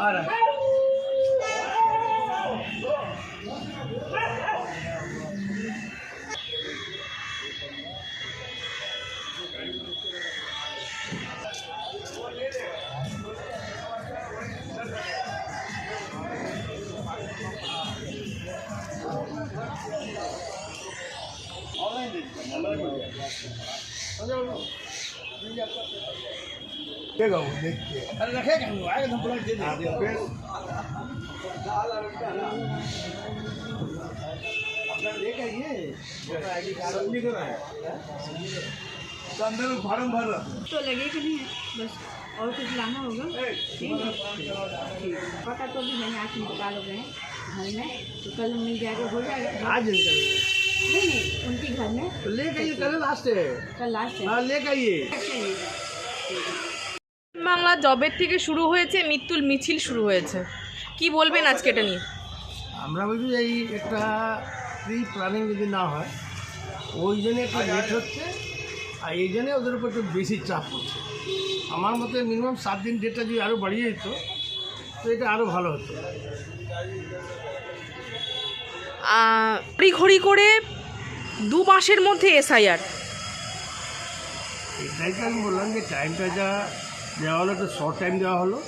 Para. Online देगा वो देखिए अरे रखेगा हम तो दे देंगे फिर अपना ये आईडी कार्ड को ना है? तो अंदर फार्म भर तो लगे कि नहीं बस और कुछ लाना होगा। ठीक पता तो भी मैंने आज निकाल हो। गए घर में। तो कल मिल जाएगा, हो जाएगा। आज निकल नहीं नहीं उनके घर में तो लेकर ये कल लास्ट है कल लास्ट है हाँ लेकर ये বাংলা জবের থেকে শুরু হয়েছে মৃত্যুর মিছিল শুরু হয়েছে কি বলবেন আজকে এটা নিয়ে আমরা বলছি যে এই একটা প্রি প্ল্যানিং যদি না হয় ওই জন্য একটু লেট হচ্ছে আর এই জন্যে ওদের উপর একটু বেশি চাপ পড়ছে আমার মতে মিনিমাম সাত দিন ডেটটা যদি আরও বাড়িয়ে যেত তো এটা আরও ভালো হতো ঘড়ি করে দু মাসের মধ্যে এসআইআর এটাই তো আমি বললাম যে টাইমটা যা দেওয়া হলো, একটু শর্ট টাইম দেওয়া হলো।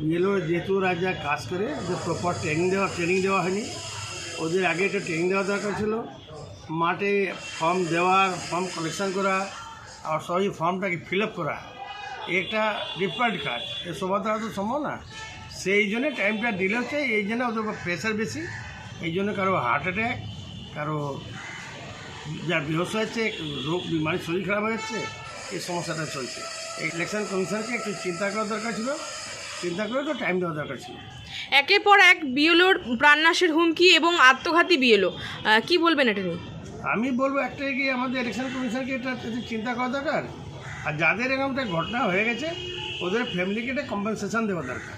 বিএলও যেহেতু ওরা যা কাজ করে, ওদের প্রপার ট্রেনিং দেওয়া ট্রেনিং দেওয়া হয়নি। ওদের আগে একটা ট্রেনিং দেওয়া দরকার ছিল। মাঠে ফর্ম দেওয়ার ফর্ম কালেকশন করা, আর সবই ফর্মটাকে ফিল আপ করা। একটা ডিফিকাল্ট কাজ। এ সবার দ্বারা তো সম্ভব না। সেই জন্য টাইমটা ডিলে হচ্ছে, এই জন্য ওদের প্রেশার বেশি। এই জন্য কারও হার্ট অ্যাটাক কারও যার বেহস হয়েছে রোগ মানে শরীর খারাপ হয়ে যাচ্ছে এই সমস্যাটা চলছে। এই ইলেকশন কমিশনকে একটু চিন্তা করা দরকার ছিল। চিন্তা করে তো টাইম দেওয়া দরকার ছিল। একের পর এক বিএলওর প্রাণনাশের হুমকি এবং আত্মঘাতী বিএলও। কি বলবেন এটা নিয়ে? আমি বলব একটাই কি আমাদের ইলেকশন কমিশনকে এটা একটু চিন্তা করা দরকার। আর যাদের এরকম একটা ঘটনা হয়ে গেছে ওদের ফ্যামিলিকে একটা কম্পেনসেশন দেওয়া দরকার।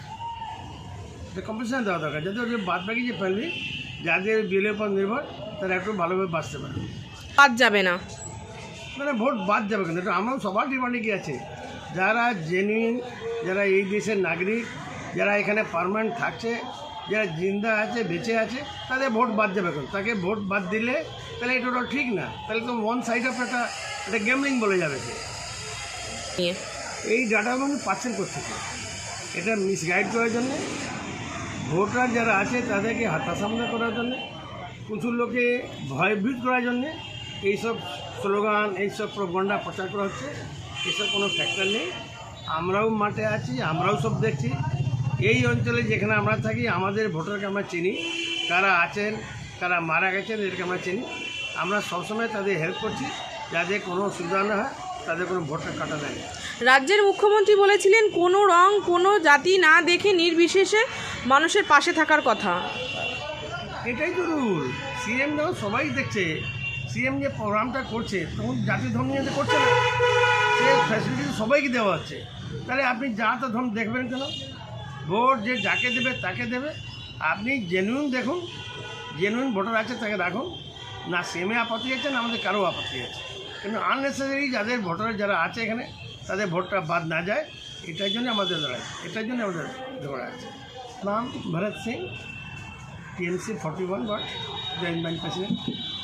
একটা কম্পেনসেশন দেওয়া দরকার। যাতে ওদের বাদ বাকি যে ফ্যামিলি যাদের বিলের উপর নির্ভর তারা একটু ভালোভাবে বাঁচতে পারে। বাদ যাবে না। মানে ভোট বাদ যাবে কেন? এটা আমরাও সবার ডিমান্ডে কি আছে? যারা জেনুইন যারা এই দেশের নাগরিক যারা এখানে পারমানেন্ট থাকছে যারা জিন্দা আছে বেঁচে আছে তাদের ভোট বাদ যাবে কেন? তাকে ভোট বাদ দিলে তাহলে এটা ওটা ঠিক না। তাহলে তো ওয়ান সাইড অফ একটা একটা গেমলিং বলে যাবে এই ডাটাগুলো পাচ্ছেন করতেছে এটা মিসগাইড করার জন্যে ভোটার যারা আছে তাদেরকে হাতাসামনা করার জন্যে, প্রচুর লোকে ভয়ভীত করার জন্যে এইসব স্লোগান, এইসব প্রবন্ধা প্রচার করা হচ্ছে। এসব কোনো ফ্যাক্টর নেই। আমরাও মাঠে আছি, আমরাও সব দেখছি। এই অঞ্চলে যেখানে আমরা থাকি, আমাদের ভোটারকে আমরা চিনি। কারা আছেন, কারা মারা গেছেন, এদেরকে আমরা চিনি। আমরা সবসময় তাদের হেল্প করছি, যাতে কোনো অসুবিধা না হয়, তাদের কোনো ভোটটা কাটা না। রাজ্যের মুখ্যমন্ত্রী বলেছিলেন, কোনো রং, কোনো জাতি না দেখে নির্বিশেষে মানুষের পাশে থাকার কথা। এটাই তো রুল। সিএম যখন সবাই দেখছে সিএম যে প্রোগ্রামটা করছে, তখন জাতি ধর্ম নিয়ে করছে না। সে ফ্যাসিলিটি সবাইকে দেওয়া হচ্ছে। তাহলে আপনি যা তো ধর্ম দেখবেন কেন? ভোট যে যাকে দেবে তাকে দেবে। আপনি জেনুইন দেখুন জেনুইন ভোটার আছে তাকে রাখুন। না সেমে আপত্তি আছে, না আমাদের কারও আপত্তি আছে। কিন্তু আননেসেসারি যাদের ভোটার যারা আছে এখানে, তাদের ভোটটা বাদ না যায়। এটার জন্য আমাদের লড়াই, এটার জন্য আমাদের ঝগড়া আছে। નામ Bharatsinh TMC forty one vote joint bank president